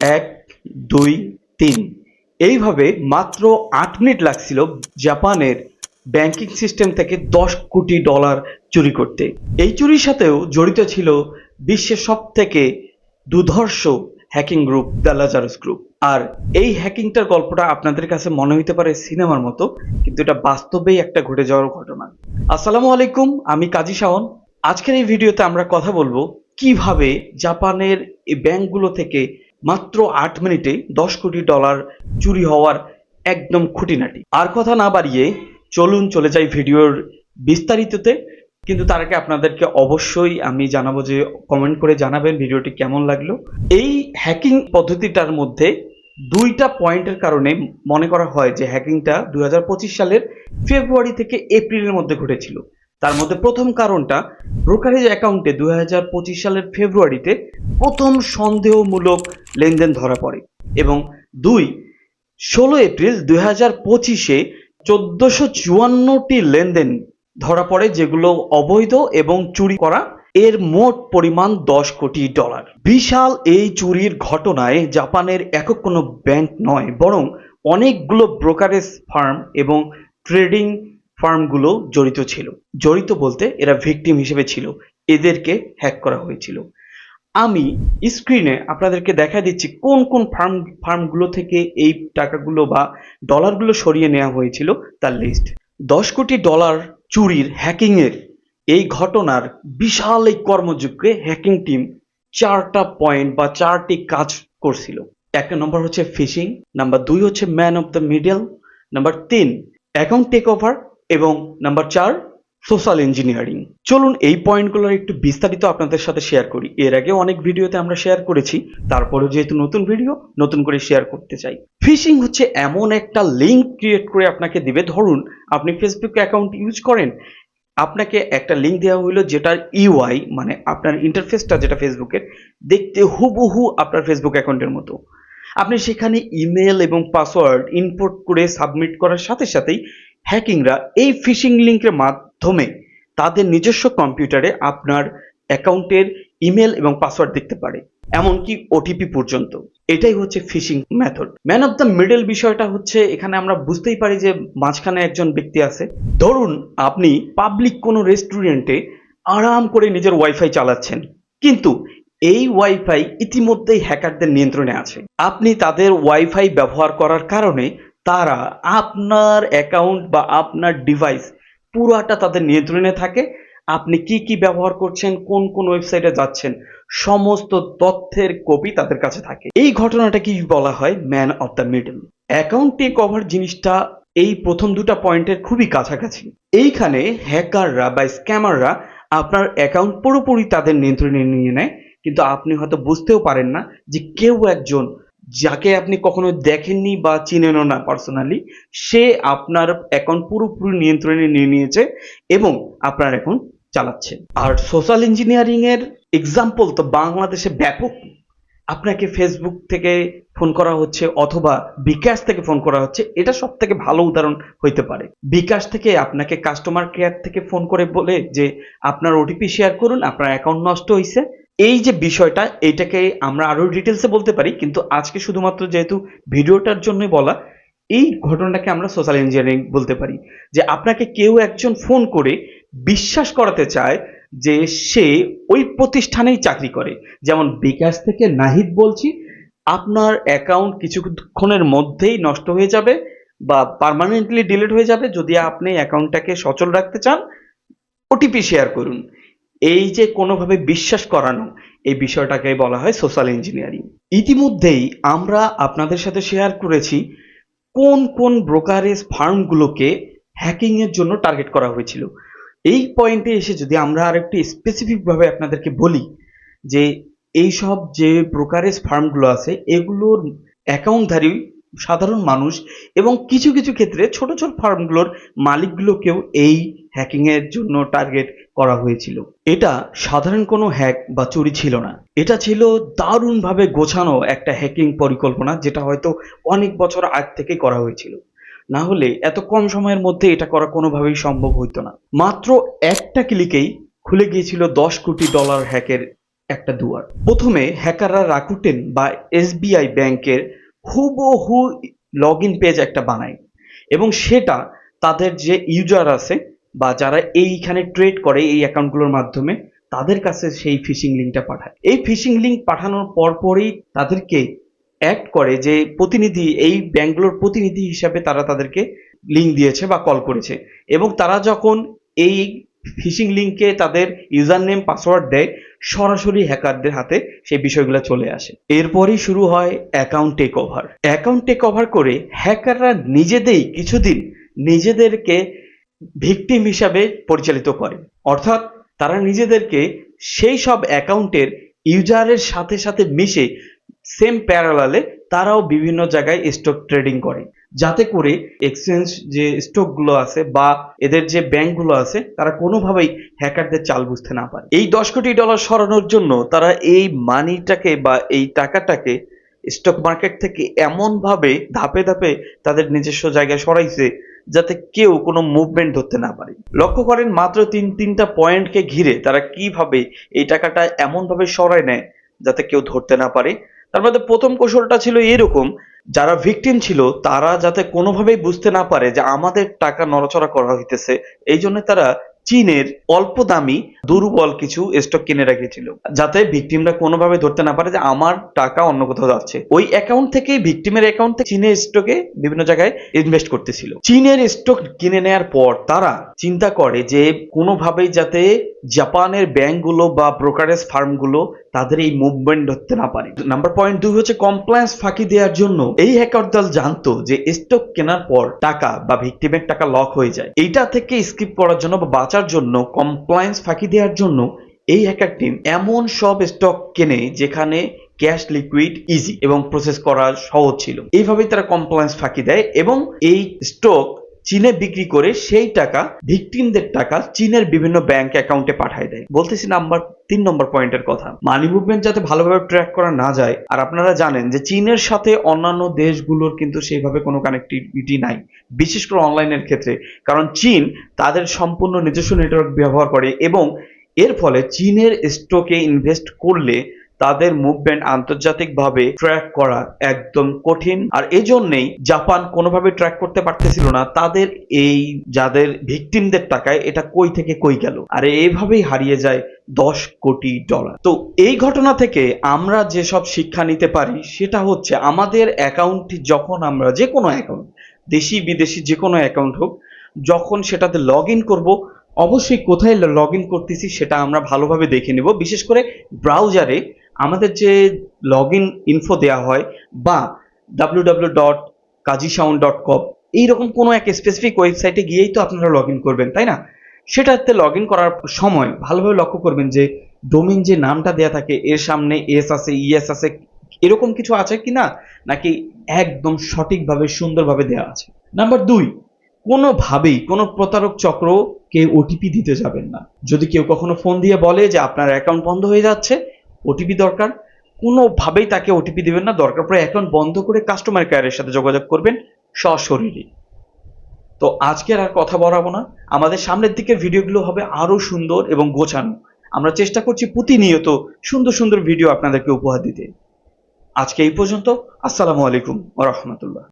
এক, দুই, তিন। এইভাবে মাত্র আট মিনিট লাগছিল জাপানের ব্যাংকিং সিস্টেম থেকে দশ কোটি ডলার চুরি করতে। এই চুরির সাথেও জড়িত ছিল বিশ্বের সব থেকে দুধর্ষ hacking group the Lazarus group. আর এই হ্যাকিংটার গল্পটা আপনাদের কাছে মনে হতে পারে সিনেমার মতো, কিন্তু এটা বাস্তবেই একটা ঘটে যাওয়ার ঘটনা। আসসালামু আলাইকুম, আমি কাজী শাওন। আজকের এই ভিডিওতে আমরা কথা বলব কীভাবে জাপানের এই ব্যাংকগুলো থেকে মাত্র আট মিনিটে দশ কোটি ডলার চুরি হওয়ার একদম খুঁটিনাটি। আর কথা না বাড়িয়ে চলুন চলে যাই ভিডিওর বিস্তারিততে। কিন্তু তার আগে আপনাদেরকে অবশ্যই আমি জানাব যে কমেন্ট করে জানাবেন ভিডিওটি কেমন লাগল। এই হ্যাকিং পদ্ধতিটার মধ্যে দুইটা পয়েন্টের কারণে মনে করা হয় যে হ্যাকিংটা দুই হাজার পঁচিশ সালের ফেব্রুয়ারি থেকে এপ্রিলের মধ্যে ঘটেছিল। তার মধ্যে প্রথম কারণটা ব্রোকারেজ অ্যাকাউন্টে দু হাজার পঁচিশ সালের ফেব্রুয়ারিতে প্রথম সন্দেহমূলক লেনদেন ধরা পড়ে এবং দুই, ষোলো এপ্রিল দুই হাজার পঁচিশে চোদ্দশো চুয়ান্নটি লেনদেন ধরা পড়ে যেগুলো অবৈধ এবং চুরি করা। এর মোট পরিমাণ দশ কোটি ডলার। বিশাল এই চুরির ঘটনায় জাপানের একক কোনো ব্যাংক নয়, বরং অনেকগুলো ব্রোকারেজ ফার্ম এবং ট্রেডিং ফার্মগুলো জড়িত ছিল। জড়িত বলতে এরা ভিকটিম হিসেবে ছিল। এদেরকে হ্যাক করা হয়েছিল। আমি স্ক্রিনে আপনাদেরকে দেখা দিচ্ছি কোন কোন ফার্ম, ফার্মগুলো থেকে এই টাকাগুলো বা ডলারগুলো সরিয়ে নেওয়া হয়েছিল তার লিস্ট দশ কোটি ডলার চুরির হ্যাকিংয়ের এই ঘটনার বিশাল এই কর্মযজ্ঞে হ্যাকিং টিম চারটা পয়েন্ট বা চারটি কাজ করছিল। এক নম্বর হচ্ছে ফিশিং, নাম্বার দুই হচ্ছে man of the middle, number তিন অ্যাকাউন্ট টেক ওভার এবং নাম্বার চার সোশ্যাল ইঞ্জিনিয়ারিং চলুন এই পয়েন্টগুলোর একটু বিস্তারিত আপনাদের সাথে শেয়ার করি। এর আগে অনেক ভিডিওতে আমরা শেয়ার করেছি তারপরে যেহেতু নতুন ভিডিও নতুন করে শেয়ার করতে চাই। ফিশিং হচ্ছে এমন একটা লিঙ্ক ক্রিয়েট করে আপনাকে দিবে। ধরুন, আপনি ফেসবুক অ্যাকাউন্ট ইউজ করেন, আপনাকে একটা লিঙ্ক দেওয়া হলো যেটার ইউআই মানে আপনার ইন্টারফেসটা যেটা ফেসবুকের দেখতে হুবহু আপনার ফেসবুক অ্যাকাউন্টের মতো। আপনি সেখানে ইমেল এবং পাসওয়ার্ড ইনপুট করে সাবমিট করার সাথে সাথেই হ্যাকিংরা এই ফিশিং লিঙ্কের মাধ্যমে তাদের নিজস্ব কম্পিউটারে আপনার অ্যাকাউন্টের ইমেল এবং পাসওয়ার্ড দেখতে পারে, এমনকি ওটিপি পর্যন্ত। এটাই হচ্ছে phishing method. Man of the middle বিষয়টা হচ্ছে, এখানে আমরা বুঝতেই পারি যে মাঝখানে একজন ব্যক্তি আছে। ধরুন আপনি পাবলিক কোনো রেস্টুরেন্টে আরাম করে নিজের ওয়াইফাই চালাচ্ছেন, কিন্তু এই ওয়াইফাই ইতিমধ্যেই হ্যাকারদের নিয়ন্ত্রণে আছে। আপনি তাদের ওয়াইফাই ব্যবহার করার কারণে তারা আপনার অ্যাকাউন্ট বা আপনার ডিভাইস পুরাটা তাদের নিয়ন্ত্রণে থাকে। আপনি কি কি ব্যবহার করছেন, কোন কোন ওয়েবসাইটে যাচ্ছেন, সমস্ত তথ্যের কপি তাদের কাছে থাকে। এই ঘটনাটা কি বলা হয় man of the middle account take over জিনিসটা এই প্রথম দুটা পয়েন্টের খুবই কাছাকাছি। এইখানে হ্যাকাররা বা স্ক্যামাররা আপনার অ্যাকাউন্ট পুরোপুরি তাদের নিয়ন্ত্রণে নিয়ে নেয়। কিন্তু আপনি হয়তো বুঝতেও পারেন না যে কেউ একজন যাকে আপনি কখনো দেখেননি বা চিনেনও না পার্সোনালি সে আপনার অ্যাকাউন্ট পুরোপুরি নিয়ন্ত্রণে নিয়ে নিয়েছে এবং আপনার অ্যাকাউন্ট চালাচ্ছে। আর সোশ্যাল ইঞ্জিনিয়ারিং এর এক্সাম্পল তো বাংলাদেশে ব্যাপক। আপনাকে ফেসবুক থেকে ফোন করা হচ্ছে অথবা বিকাশ থেকে ফোন করা হচ্ছে, এটা সব থেকে ভালো উদাহরণ হইতে পারে। বিকাশ থেকে আপনাকে কাস্টমার কেয়ার থেকে ফোন করে বলে যে, আপনার ওটিপি শেয়ার করুন, আপনার অ্যাকাউন্ট নষ্ট হয়েছে এই যে বিষয়টা, এটাকে আমরা আরও ডিটেলসে বলতে পারি, কিন্তু আজকে শুধুমাত্র যেহেতু ভিডিওটার জন্য বলা, এই ঘটনাটাকে আমরা সোশ্যাল ইঞ্জিনিয়ারিং বলতে পারি। যে আপনাকে কেউ একজন ফোন করে বিশ্বাস করাতে চায় যে সে ওই প্রতিষ্ঠানেই চাকরি করে। যেমন বিকাশ থেকে নাহিদ বলছি, আপনার অ্যাকাউন্ট কিছুক্ষণের মধ্যেই নষ্ট হয়ে যাবে বা পার্মানেন্টলি ডিলিট হয়ে যাবে। যদি আপনি অ্যাকাউন্টটাকে সচল রাখতে চান ওটিপি শেয়ার করুন। এই যে কোনোভাবে বিশ্বাস করানো, এই বিষয়টাকে বলা হয় সোশ্যাল ইঞ্জিনিয়ারিং ইতিমধ্যেই আমরা আপনাদের সাথে শেয়ার করেছি কোন কোন ব্রোকারেজ ফার্মগুলোকে হ্যাকিং এর জন্য টার্গেট করা হয়েছিল। এই পয়েন্টে এসে যদি আমরা আর একটু স্পেসিফিকভাবে আপনাদেরকে বলি যে এই সব যে ব্রোকারেজ ফার্মগুলো আছে, এগুলোর অ্যাকাউন্টধারী সাধারণ মানুষ এবং কিছু কিছু ক্ষেত্রে ছোট ছোট ফার্মগুলোর মালিকগুলোকেও এই হ্যাকিং এর জন্য টার্গেট করা হয়েছিল। এটা সাধারণ কোনো হ্যাক বা চুরি ছিল না। এটা ছিল দারুণভাবে গোছানো একটা হ্যাকিং পরিকল্পনা যেটা হয়তো অনেক বছর আগ থেকে করা হয়েছিল। না হলে এত কম সময়ের মধ্যে এটা করা কোনোভাবেই সম্ভব হতো না। মাত্র একটা ক্লিকেই খুলে গিয়েছিল দশ কোটি ডলার হ্যাকের একটা দুয়ার। প্রথমে হ্যাকাররা রাকুটেন বা এসবিআই ব্যাংকের হুবহু লগ ইন পেজ একটা বানায়। এবং সেটা তাদের যে ইউজার আছে বা যারা এইখানে ট্রেড করে এই অ্যাকাউন্টগুলোর মাধ্যমে, তাদের কাছে সেই ফিশিং লিঙ্কটা পাঠায়। এই ফিশিং লিঙ্ক পাঠানোর পরপরই তাদেরকে অ্যাক্ট করে যে প্রতিনিধি, এই ব্যাঙ্কগুলোর প্রতিনিধি হিসাবে তারা তাদেরকে লিঙ্ক দিয়েছে বা কল করেছে। এবং তারা যখন এই ফিশিং লিঙ্কে তাদের ইউজার নেম পাসওয়ার্ড দেয় সরাসরি হ্যাকারদের হাতে সেই বিষয়গুলো চলে আসে। এরপরই শুরু হয় account take over account take over করে হ্যাকাররা নিজেদেরই কিছুদিন নিজেদেরকে ভিকটিম হিসাবে পরিচালিত করে। অর্থাৎ তারা নিজেদেরকে সেই সব অ্যাকাউন্টের ইউজারের সাথে সাথে মিশে সেম প্যারালালে তারাও বিভিন্ন জায়গায় স্টক ট্রেডিং করে। যাতে করে এক্সচেঞ্জ যে স্টকগুলো আছে বা এদের যে ব্যাংকগুলো আছে, তারা কোনোভাবেই হ্যাকারদের চাল বুঝতে না পারে। এই দশ কোটি ডলার সরানোর জন্য তারা এই মানিটাকে বা এই টাকাটাকে স্টক মার্কেট থেকে এমনভাবে ধাপে ধাপে তাদের নিজস্ব জায়গায় সরাইছে, যাতে কেউ কোনো মুভমেন্ট ধরতে না পারে। লক্ষ্য করেন মাত্র তিন, তিনটা পয়েন্টকে ঘিরে তারা কীভাবে এই টাকাটা এমনভাবে সরায় নেয়, যাতে কেউ ধরতে না পারে তার মধ্যে প্রথম কৌশলটা ছিল এরকম যারা ভিকটিম ছিল, তারা যাতে কোনোভাবেই বুঝতে না পারে যে আমাদের টাকা নড়াচড়া করা হইতেছে, এই জন্য তারা চীনের অল্প দামি, দুর্বল কিছু স্টক কিনে রেখেছিল, যাতে ভিকটিমরা কোনোভাবে ধরতে না পারে যে আমার টাকা অন্য কোথাও যাচ্ছে। ওই অ্যাকাউন্ট থেকে ভিকটিমের অ্যাকাউন্ট থেকে চীনের স্টকে বিভিন্ন জায়গায় ইনভেস্ট করতেছিল। চীনের স্টক কিনে নেয়ার পর তারা চিন্তা করে যে কোনোভাবেই যাতে জাপানের ব্যাংকগুলো বা ব্রোকারেজ ফার্মগুলো তাদের এই মুভমেন্ট ধরতে না পারে। নাম্বার পয়েন্ট দুই হচ্ছে কমপ্লায়েন্স ফাঁকি দেওয়ার জন্য এই হ্যাকার দল জানতো যে স্টক কেনার পর টাকা বা ভিকটিমের টাকা লক হয়ে যায়। এইটা থেকে স্কিপ করার জন্য বা বাঁচার জন্য কমপ্লায়েন্স ফাঁকি দেওয়ার জন্য এই হ্যাকার টিম এমন সব স্টক কেনে যেখানে ক্যাশ লিকুইড ইজি এবং প্রসেস করা সহজ ছিল। এইভাবেই তারা কমপ্লায়েন্স ফাঁকি দেয় এবং এই স্টক চীনে বিক্রি করে সেই টাকা ভিকটিমদের টাকা চীনের বিভিন্ন ব্যাংক অ্যাকাউন্টে পাঠায় দেয়। বলতেছি নাম্বার তিন নম্বর পয়েন্টের কথা। মানি মুভমেন্ট যাতে ভালোভাবে ট্র্যাক করা না যায়, আর আপনারা জানেন যে চীনের সাথে অন্যান্য দেশগুলোর কিন্তু সেইভাবে কোনো কানেক্টিভিটি নাই, বিশেষ করে অনলাইনের ক্ষেত্রে। কারণ চীন তাদের সম্পূর্ণ নিজস্ব নেটওয়ার্ক ব্যবহার করে এবং এর ফলে চীনের স্টকে ইনভেস্ট করলে তাদের মুভমেন্ট আন্তর্জাতিকভাবে ট্র্যাক করা একদম কঠিন। আর এজন্যই জাপান কোনোভাবে ট্র্যাক করতে পারতেছিল না। তাদের এই যাদের ভিকটিমদের টাকায় এটা কই থেকে কই গেল? আর এইভাবেই হারিয়ে যায় দশ কোটি ডলার। তো এই ঘটনা থেকে আমরা যেসব শিক্ষা নিতে পারি, সেটা হচ্ছে আমাদের অ্যাকাউন্ট যখন আমরা যে কোনো অ্যাকাউন্ট, দেশি বিদেশি যে কোনো অ্যাকাউন্ট হোক, যখন সেটাতে লগ ইন করব, অবশ্যই কোথায় লগ ইন করতেছি সেটা আমরা ভালোভাবে দেখে নেব। বিশেষ করে ব্রাউজারে আমাদের যে লগ ইন ইনফো দেওয়া হয় বা W W dot Kazi sound dot com এইরকম কোনো এক স্পেসিফিক ওয়েবসাইটে গিয়েই তো আপনারা লগ ইন করবেন, তাই না? সেটাতে লগ ইন করার সময় ভালোভাবে লক্ষ্য করবেন যে ডোমিন যে নামটা দেয়া থাকে এর সামনে এস আছে ইএস আছে, এরকম কিছু আছে কি না নাকি একদম সঠিকভাবে, সুন্দরভাবে দেওয়া আছে? নাম্বার দুই, কোনোভাবেই কোনো প্রতারক চক্রকে ওটিপি দিতে যাবেন না। যদি কেউ কখনো ফোন দিয়ে বলে যে আপনার অ্যাকাউন্ট বন্ধ হয়ে যাচ্ছে ওটিপি দরকার, কোনোভাবেই তাকে ওটিপি দিবেন না। দরকার পড়ে অ্যাকাউন্ট বন্ধ করে কাস্টমার কেয়ারের সাথে যোগাযোগ করবেন সশরীরে। তো আজকের আর কথা বলাবো না। আমাদের সামনের দিকের ভিডিওগুলো হবে আরও সুন্দর এবং গোছানো। আমরা চেষ্টা করছি প্রতিনিয়ত সুন্দর সুন্দর ভিডিও আপনাদেরকে উপহার দিতে। আজকে এই পর্যন্ত। আসসালামু আলাইকুম রাহমাতুল্লাহ।